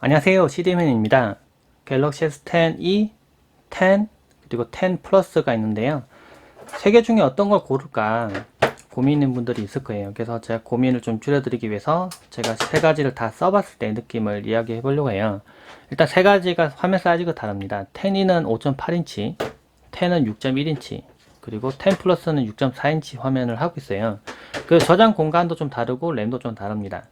안녕하세요. CD맨입니다. 갤럭시 S10e, 10, 그리고 10 플러스가 있는데요. 세 개 중에 어떤 걸 고를까 고민인 분들이 있을 거예요. 그래서 제가 고민을 좀 줄여드리기 위해서 제가 세 가지를 다 써봤을 때 느낌을 이야기해 보려고 해요. 일단 세 가지가 화면 사이즈가 다릅니다. 10e는 5.8인치, 10은 6.1인치, 그리고 10 플러스는 6.4인치 화면을 하고 있어요. 그 저장 공간도 좀 다르고 램도 좀 다릅니다.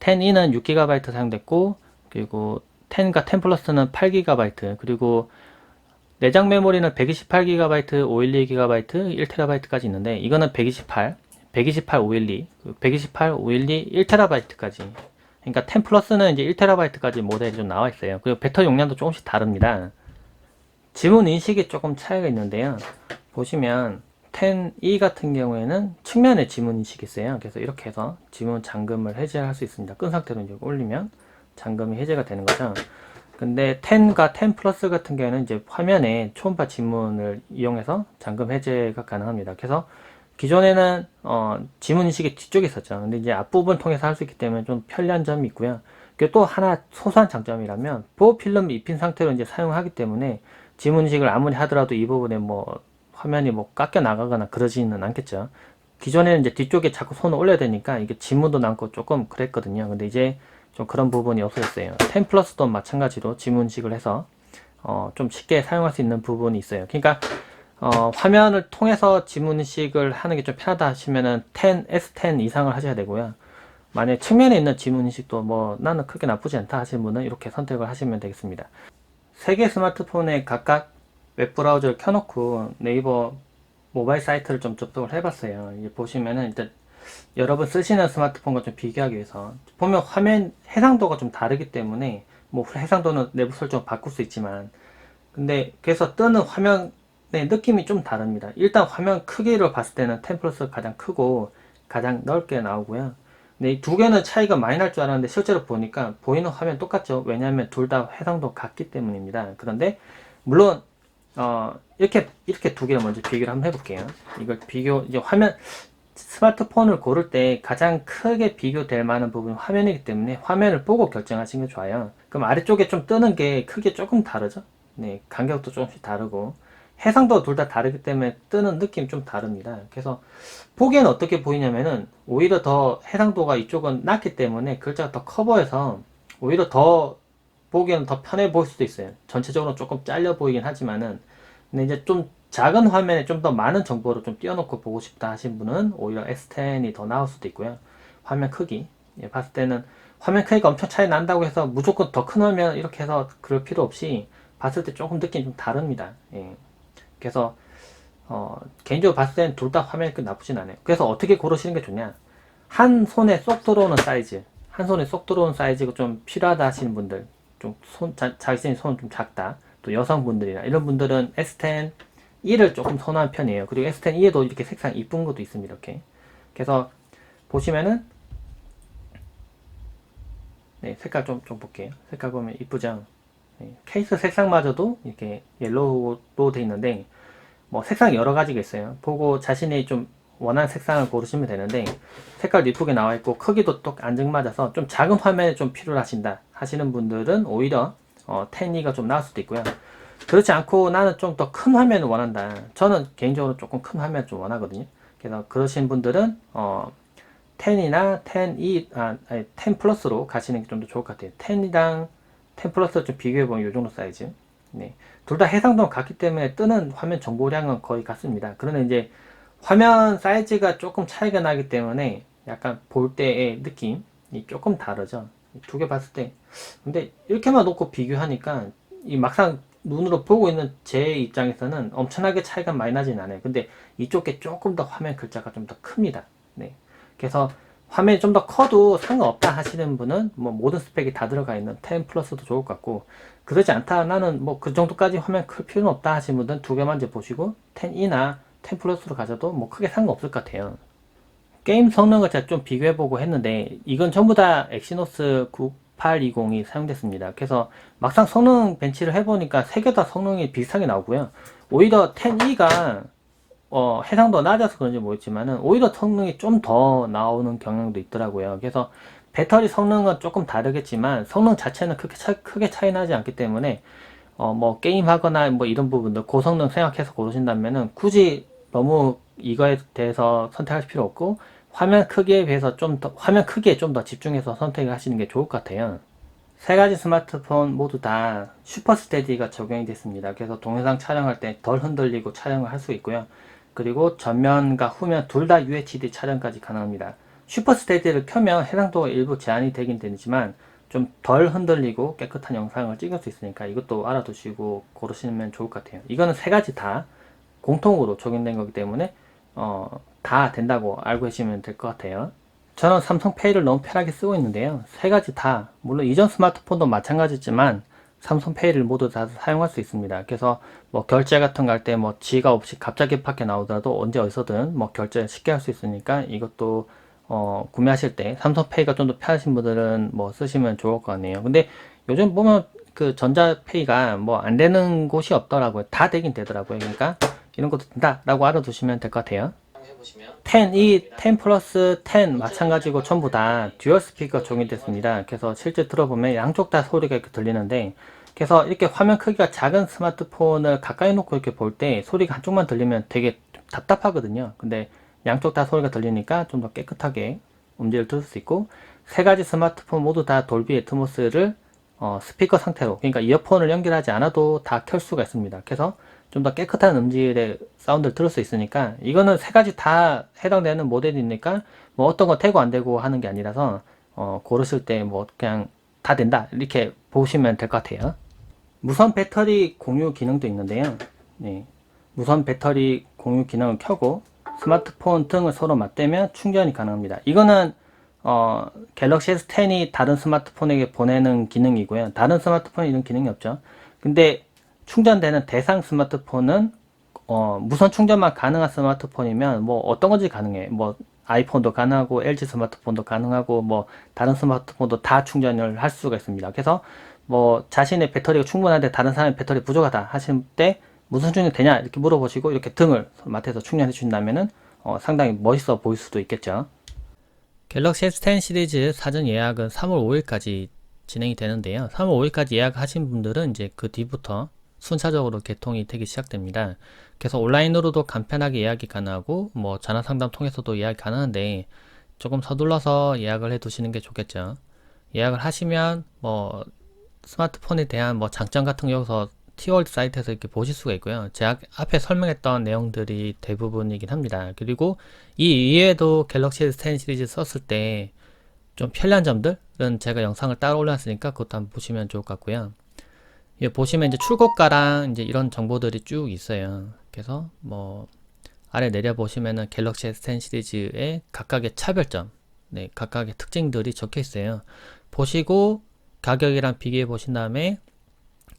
10e는 6GB 사용됐고 그리고 10과 10 플러스는 8GB 그리고 내장 메모리는 128GB, 512GB, 1TB까지 있는데 이거는 128, 128, 512, 128, 512, 1TB까지 그러니까 10 플러스는 이제 1TB까지 모델이 좀 나와 있어요. 그리고 배터리 용량도 조금씩 다릅니다. 지문 인식이 조금 차이가 있는데요. 보시면 10E 같은 경우에는 측면에 지문 인식이 있어요. 그래서 이렇게 해서 지문 잠금을 해제할 수 있습니다. 끈 상태로 이제 올리면 잠금이 해제가 되는 거죠. 근데 10과 10 플러스 같은 경우에는 이제 화면에 초음파 지문을 이용해서 잠금 해제가 가능합니다. 그래서 기존에는 어, 지문 인식이 뒤쪽에 있었죠. 근데 이제 앞부분 통해서 할 수 있기 때문에 좀 편리한 점이 있고요. 그리고 또 하나 소소한 장점이라면 보호 필름 입힌 상태로 이제 사용하기 때문에 지문 인식을 아무리 하더라도 이 부분에 뭐 화면이 뭐 깎여 나가거나 그러지는 않겠죠. 기존에는 이제 뒤쪽에 자꾸 손을 올려야 되니까 이게 지문도 남고 조금 그랬거든요. 근데 이제 좀 그런 부분이 없어졌어요. 10 플러스도 마찬가지로 지문식을 해서 어, 좀 쉽게 사용할 수 있는 부분이 있어요. 그러니까 어, 화면을 통해서 지문식을 하는 게 좀 편하다 하시면은 10, S10 이상을 하셔야 되고요. 만약 측면에 있는 지문인식도 뭐 나는 크게 나쁘지 않다 하시는 분은 이렇게 선택을 하시면 되겠습니다. 세 개 스마트폰에 각각 웹브라우저를 켜놓고 네이버 모바일 사이트를 좀 접속을 해봤어요. 보시면은 일단 여러분 쓰시는 스마트폰과 좀 비교하기 위해서 보면 화면 해상도가 좀 다르기 때문에 뭐 해상도는 내부 설정 바꿀 수 있지만 근데 그래서 뜨는 화면의 느낌이 좀 다릅니다. 일단 화면 크기를 봤을 때는 10 플러스가 가장 크고 가장 넓게 나오고요. 근데 이 두 개는 차이가 많이 날 줄 알았는데 실제로 보니까 보이는 화면 똑같죠. 왜냐하면 둘 다 해상도 같기 때문입니다. 그런데 물론 어 이렇게 이렇게 두 개를 먼저 비교를 한번 해볼게요. 이걸 비교 이제 화면 스마트폰을 고를 때 가장 크게 비교될 만한 부분이 화면이기 때문에 화면을 보고 결정하시는 게 좋아요. 그럼 아래쪽에 좀 뜨는 게 크게 조금 다르죠? 네, 간격도 조금씩 다르고 해상도 둘 다 다르기 때문에 뜨는 느낌이 좀 다릅니다. 그래서 보기에는 어떻게 보이냐면은 오히려 더 해상도가 이쪽은 낮기 때문에 글자가 더커 보여서 오히려 더 보기에는 더 편해 보일 수도 있어요. 전체적으로 조금 잘려 보이긴 하지만은 근데 이제 좀 작은 화면에 좀 더 많은 정보를 좀 띄워놓고 보고 싶다 하신 분은 오히려 S10이 더 나을 수도 있고요. 화면 크기 예, 봤을 때는 화면 크기가 엄청 차이 난다고 해서 무조건 더 큰 화면 이렇게 해서 그럴 필요 없이 봤을 때 조금 느낌이 좀 다릅니다. 예. 그래서 어, 개인적으로 봤을 때는 둘 다 화면이 그 나쁘진 않아요. 그래서 어떻게 고르시는 게 좋냐? 한 손에 쏙 들어오는 사이즈, 한 손에 쏙 들어오는 사이즈가 좀 필요하다 하시는 분들, 좀 손, 자, 자기 손이 좀 작다. 또 여성분들이나 이런 분들은 S10 E를 조금 선호한 편이에요. 그리고 S10 E에도 이렇게 색상 이쁜 것도 있습니다. 이렇게. 그래서 보시면은 네, 색깔 좀, 좀 볼게요. 색깔 보면 이쁘죠? 네, 케이스 색상마저도 이렇게 옐로우로 돼 있는데 뭐 색상 여러 가지가 있어요. 보고 자신이 좀 원하는 색상을 고르시면 되는데 색깔도 이쁘게 나와 있고 크기도 또 안정맞아서 좀 작은 화면에 좀 필요하신다 하시는 분들은 오히려 어, 10E가 좀 나을 수도 있고요. 그렇지 않고 나는 좀 더 큰 화면을 원한다. 저는 개인적으로 조금 큰 화면 좀 원하거든요. 그래서 그러신 분들은 어 10이나 10E 아 아니 10 플러스로 가시는 게 좀 더 좋을 것 같아요. 10이랑 10 플러스 좀 비교해 보면 이 정도 사이즈. 네. 둘 다 해상도가 같기 때문에 뜨는 화면 정보량은 거의 같습니다. 그러나 이제 화면 사이즈가 조금 차이가 나기 때문에 약간 볼 때의 느낌이 조금 다르죠. 두 개 봤을 때. 근데 이렇게만 놓고 비교하니까 이 막상 눈으로 보고 있는 제 입장에서는 엄청나게 차이가 많이 나진 않아요. 근데 이쪽에 조금 더 화면 글자가 좀 더 큽니다. 네. 그래서 화면이 좀 더 커도 상관없다 하시는 분은 뭐 모든 스펙이 다 들어가 있는 10 플러스도 좋을 것 같고 그러지 않다 나는 뭐 그 정도까지 화면 클 필요는 없다 하시는 분은 두 개만 이제 보시고 10이나 10 플러스로 가져도 뭐 크게 상관없을 것 같아요. 게임 성능을 제가 좀 비교해보고 했는데 이건 전부 다 엑시노스 9820이 사용됐습니다. 그래서 막상 성능 벤치를 해보니까 세 개 다 성능이 비슷하게 나오고요. 오히려 10E가 어, 해상도 낮아서 그런지 모르겠지만은 오히려 성능이 좀 더 나오는 경향도 있더라고요. 그래서 배터리 성능은 조금 다르겠지만 성능 자체는 크게, 차, 크게 차이 나지 않기 때문에 어, 뭐 게임하거나 뭐 이런 부분들 고성능 생각해서 고르신다면은 굳이 너무 이거에 대해서 선택할 필요 없고 화면 크기에 비해서 좀 더 화면 크기에 좀 더 집중해서 선택을 하시는 게 좋을 것 같아요. 세 가지 스마트폰 모두 다 슈퍼 스테디가 적용이 됐습니다. 그래서 동영상 촬영할 때 덜 흔들리고 촬영을 할 수 있고요. 그리고 전면과 후면 둘 다 UHD 촬영까지 가능합니다. 슈퍼 스테디를 켜면 해상도가 일부 제한이 되긴 되지만 좀 덜 흔들리고 깨끗한 영상을 찍을 수 있으니까 이것도 알아두시고 고르시면 좋을 것 같아요. 이거는 세 가지 다 공통으로 적용된 거기 때문에 어, 다 된다고 알고 계시면 될 것 같아요. 저는 삼성페이를 너무 편하게 쓰고 있는데요. 세 가지 다, 물론 이전 스마트폰도 마찬가지지만 삼성페이를 모두 다 사용할 수 있습니다. 그래서 뭐 결제 같은 거 할 때 뭐 지가 없이 갑자기 밖에 나오더라도 언제 어디서든 뭐 결제 쉽게 할 수 있으니까 이것도 어, 구매하실 때 삼성페이가 좀 더 편하신 분들은 뭐 쓰시면 좋을 것 같네요. 근데 요즘 보면 그 전자페이가 뭐 안 되는 곳이 없더라고요. 다 되긴 되더라고요. 그러니까 이런 것도 된다라고 알아두시면 될 것 같아요. 10, 이 10 플러스 10 마찬가지고 전부 다 듀얼 스피커 적용됐습니다. 그래서 실제 들어보면 양쪽 다 소리가 이렇게 들리는데 그래서 이렇게 화면 크기가 작은 스마트폰을 가까이 놓고 이렇게 볼 때 소리가 한쪽만 들리면 되게 답답하거든요. 근데 양쪽 다 소리가 들리니까 좀 더 깨끗하게 음질을 들을 수 있고 세 가지 스마트폰 모두 다 돌비 애트모스를 어, 스피커 상태로 그러니까 이어폰을 연결하지 않아도 다 켤 수가 있습니다. 그래서 좀 더 깨끗한 음질의 사운드를 들을 수 있으니까 이거는 세 가지 다 해당되는 모델이니까 뭐 어떤 거 되고 안 되고 하는 게 아니라서 어, 고르실 때 뭐 그냥 다 된다 이렇게 보시면 될 것 같아요. 무선 배터리 공유 기능도 있는데요. 네. 무선 배터리 공유 기능을 켜고 스마트폰 등을 서로 맞대면 충전이 가능합니다. 이거는 어, 갤럭시 S10이 다른 스마트폰에게 보내는 기능이고요. 다른 스마트폰에 이런 기능이 없죠. 근데 충전되는 대상 스마트폰은 어, 무선 충전만 가능한 스마트폰이면 뭐 어떤 건지 가능해. 뭐 아이폰도 가능하고 LG 스마트폰도 가능하고 뭐 다른 스마트폰도 다 충전을 할 수가 있습니다. 그래서 뭐 자신의 배터리가 충분한데 다른 사람의 배터리 부족하다 하실 때 무슨 충전이 되냐 이렇게 물어보시고 이렇게 등을 맡아서 충전해 주신다면은 어, 상당히 멋있어 보일 수도 있겠죠. 갤럭시 S10 시리즈 사전 예약은 3월 5일까지 진행이 되는데요. 3월 5일까지 예약하신 분들은 이제 그 뒤부터 순차적으로 개통이 되기 시작됩니다. 그래서 온라인으로도 간편하게 예약이 가능하고 뭐 전화 상담 통해서도 예약이 가능한데 조금 서둘러서 예약을 해 두시는 게 좋겠죠. 예약을 하시면 뭐 스마트폰에 대한 뭐 장점 같은 거 여기서 티월드 사이트에서 이렇게 보실 수가 있고요. 제가 앞에 설명했던 내용들이 대부분이긴 합니다. 그리고 이 이외에도 갤럭시 S10 시리즈 썼을 때 좀 편리한 점들은 제가 영상을 따로 올렸으니까 그것도 한번 보시면 좋을 것 같고요. 여기 보시면 이제 출고가랑 이제 이런 정보들이 쭉 있어요. 그래서 뭐 아래 내려 보시면은 갤럭시 S10 시리즈의 각각의 차별점, 네, 각각의 특징들이 적혀 있어요. 보시고 가격이랑 비교해 보신 다음에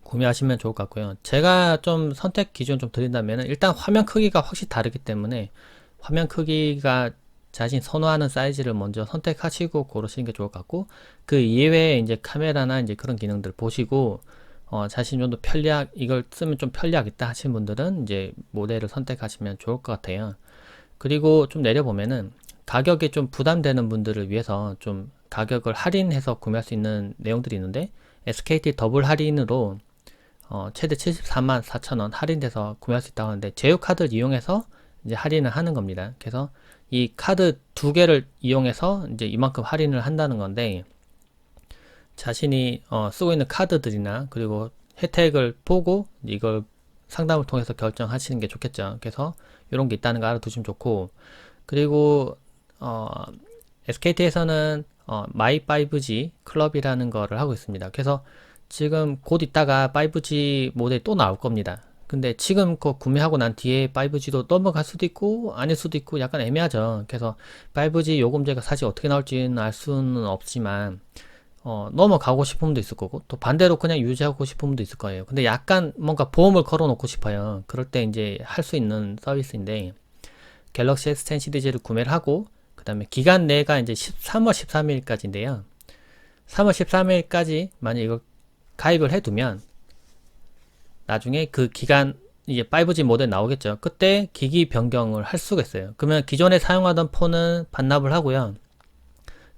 구매하시면 좋을 것 같고요. 제가 좀 선택 기준 좀 드린다면 일단 화면 크기가 확실히 다르기 때문에 화면 크기가 자신 선호하는 사이즈를 먼저 선택하시고 고르시는 게 좋을 것 같고 그 이외에 이제 카메라나 이제 그런 기능들 보시고 어, 자신이 좀 더 편리하 이걸 쓰면 좀 편리하겠다 하신 분들은 이제 모델을 선택하시면 좋을 것 같아요. 그리고 좀 내려보면은 가격이 좀 부담되는 분들을 위해서 좀 가격을 할인해서 구매할 수 있는 내용들이 있는데 SKT 더블 할인으로 어, 최대 74만 4천원 할인돼서 구매할 수 있다고 하는데 제휴 카드를 이용해서 이제 할인을 하는 겁니다. 그래서 이 카드 두 개를 이용해서 이제 이만큼 할인을 한다는 건데 자신이 어, 쓰고 있는 카드들이나 그리고 혜택을 보고 이걸 상담을 통해서 결정하시는 게 좋겠죠. 그래서 이런 게 있다는 거 알아두시면 좋고 그리고 어, SKT에서는 어, 마이 5G 클럽이라는 거를 하고 있습니다. 그래서 지금 곧 있다가 5G 모델이 또 나올 겁니다. 근데 지금 그 구매하고 난 뒤에 5G도 넘어갈 수도 있고 아닐 수도 있고 약간 애매하죠. 그래서 5G 요금제가 사실 어떻게 나올지는 알 수는 없지만 어, 넘어가고 싶은 분도 있을 거고 또 반대로 그냥 유지하고 싶은 분도 있을 거예요. 근데 약간 뭔가 보험을 걸어 놓고 싶어요. 그럴 때 이제 할 수 있는 서비스인데 갤럭시 S10 시리즈를 구매를 하고 그 다음에 기간 내가 이제 3월 13일까지인데요. 3월 13일까지 만약 이걸 가입을 해두면 나중에 그 기간 이제 5G 모델 나오겠죠. 그때 기기 변경을 할 수가 있어요. 그러면 기존에 사용하던 폰은 반납을 하고요.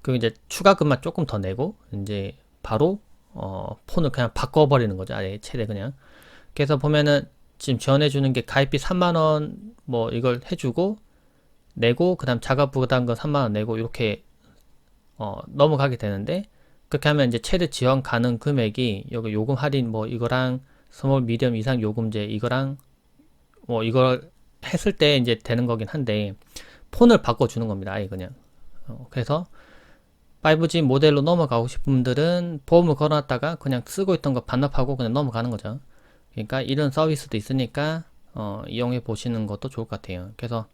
그 이제 추가금만 조금 더 내고 이제 바로 어, 폰을 그냥 바꿔버리는 거죠. 아예 최대 그냥. 그래서 보면은 지금 지원해주는 게 가입비 3만원 뭐 이걸 해주고 내고 그 다음 자가 부담금 3만원 내고 이렇게 어, 넘어가게 되는데 그렇게 하면 이제 최대 지원 가능 금액이 여기 요금 할인 뭐 이거랑 스몰 미디엄 이상 요금제 이거랑 뭐 이걸 했을 때 이제 되는 거긴 한데 폰을 바꿔주는 겁니다. 아예 그냥. 어, 그래서 5G 모델로 넘어가고 싶은 분들은 보험을 걸어놨다가 그냥 쓰고 있던 거 반납하고 그냥 넘어가는 거죠. 그러니까 이런 서비스도 있으니까 어, 이용해 보시는 것도 좋을 것 같아요. 그래서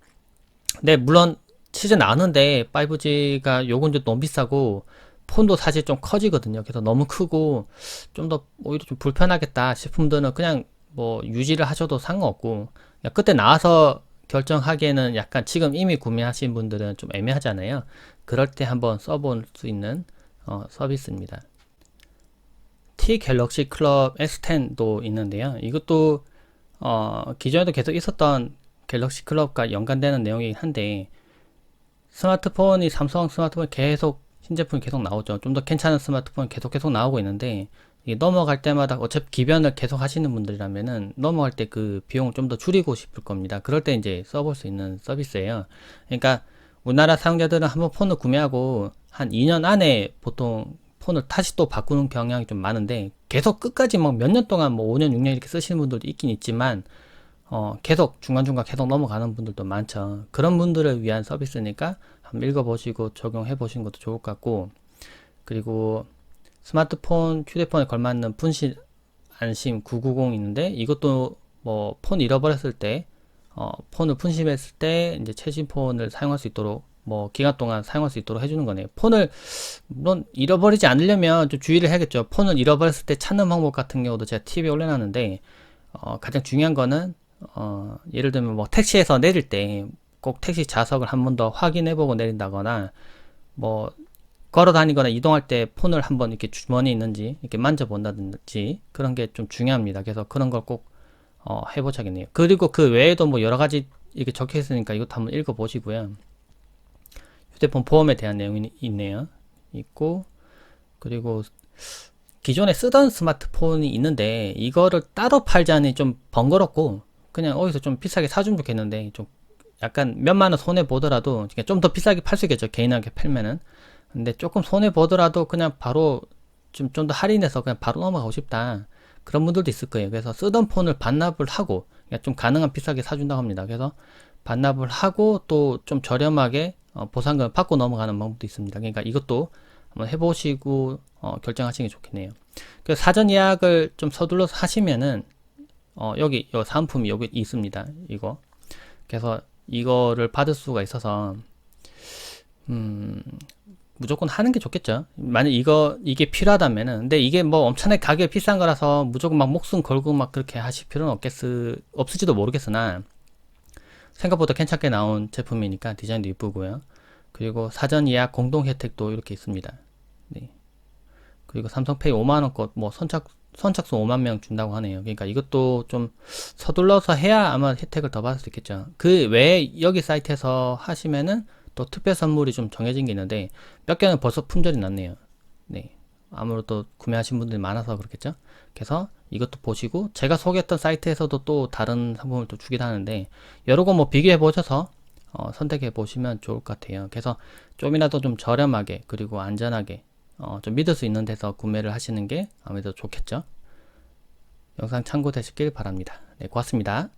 네 물론 시즌 나는데 5G가 요금도 너무 비싸고 폰도 사실 좀 커지거든요. 그래서 너무 크고 좀 더 오히려 좀 불편하겠다 싶은 분들은 그냥 뭐 유지를 하셔도 상관없고 그냥 그때 나와서 결정하기에는 약간 지금 이미 구매하신 분들은 좀 애매하잖아요. 그럴 때 한번 써볼 수 있는 어, 서비스입니다. T 갤럭시 클럽 S10도 있는데요. 이것도 어, 기존에도 계속 있었던 갤럭시 클럽과 연관되는 내용이긴 한데 스마트폰이 삼성 스마트폰 계속 신제품이 계속 나오죠. 좀 더 괜찮은 스마트폰 계속 계속 나오고 있는데 넘어갈 때마다 어차피 기변을 계속 하시는 분들이라면은 넘어갈 때 그 비용을 좀 더 줄이고 싶을 겁니다. 그럴 때 이제 써볼 수 있는 서비스예요. 그러니까 우리나라 사용자들은 한번 폰을 구매하고 한 2년 안에 보통 폰을 다시 또 바꾸는 경향이 좀 많은데 계속 끝까지 막 몇 년 동안 뭐 5년, 6년 이렇게 쓰시는 분들도 있긴 있지만 어, 계속 중간중간 계속 넘어가는 분들도 많죠. 그런 분들을 위한 서비스니까 한번 읽어보시고 적용해 보시는 것도 좋을 것 같고 그리고 스마트폰, 휴대폰에 걸맞는 분실 안심 990 있는데 이것도 뭐 폰 잃어버렸을 때 어, 폰을 분실했을 때 이제 최신 폰을 사용할 수 있도록 뭐 기간 동안 사용할 수 있도록 해주는 거네요. 폰을 물론 잃어버리지 않으려면 좀 주의를 해야겠죠. 폰을 잃어버렸을 때 찾는 방법 같은 경우도 제가 팁에 올려놨는데 어, 가장 중요한 거는 어, 예를 들면 뭐 택시에서 내릴 때 꼭 택시 좌석을 한 번 더 확인해보고 내린다거나 뭐 걸어 다니거나 이동할 때 폰을 한번 이렇게 주머니에 있는지 이렇게 만져본다든지 그런 게 좀 중요합니다. 그래서 그런 걸꼭 어, 해보자겠네요. 그리고 그 외에도 뭐 여러 가지 이렇게 적혀 있으니까 이것도 한번 읽어보시고요. 휴대폰 보험에 대한 내용이 있네요. 있고 그리고 기존에 쓰던 스마트폰이 있는데 이거를 따로 팔자니 좀 번거롭고 그냥 어디서 좀 비싸게 사주면 좋겠는데 좀 약간 몇만 원 손해 보더라도 좀 더 비싸게 팔 수 있겠죠 개인한테 팔면은 근데 조금 손해 보더라도 그냥 바로 좀 좀 더 할인해서 그냥 바로 넘어가고 싶다 그런 분들도 있을 거예요. 그래서 쓰던 폰을 반납을 하고 좀 가능한 비싸게 사준다고 합니다. 그래서 반납을 하고 또 좀 저렴하게 어, 보상금을 받고 넘어가는 방법도 있습니다. 그러니까 이것도 한번 해보시고 어, 결정하시는 게 좋겠네요. 그 사전 예약을 좀 서둘러서 하시면은 어, 여기 요 사은품이 여기 있습니다. 이거. 그래서 이거를 받을 수가 있어서 음, 무조건 하는 게 좋겠죠. 만약 이거 이게 필요하다면은 근데 이게 뭐 엄청나게 가격 비싼 거라서 무조건 막 목숨 걸고 막 그렇게 하실 필요는 없겠으 없을지도 모르겠으나 생각보다 괜찮게 나온 제품이니까 디자인도 이쁘고요. 그리고 사전 예약 공동 혜택도 이렇게 있습니다. 네. 그리고 삼성페이 5만 원껏 뭐 선착 선착순 5만 명 준다고 하네요. 그러니까 이것도 좀 서둘러서 해야 아마 혜택을 더 받을 수 있겠죠. 그 외에 여기 사이트에서 하시면은 또 특별 선물이 좀 정해진 게 있는데 몇 개는 벌써 품절이 났네요. 네. 아무래도 구매하신 분들이 많아서 그렇겠죠. 그래서 이것도 보시고 제가 소개했던 사이트에서도 또 다른 상품을 또 주기도 하는데 여러 거 뭐 비교해 보셔서 어, 선택해 보시면 좋을 것 같아요. 그래서 좀이라도 좀 저렴하게 그리고 안전하게 어, 좀 믿을 수 있는 데서 구매를 하시는 게 아무래도 좋겠죠. 영상 참고되시길 바랍니다. 네, 고맙습니다.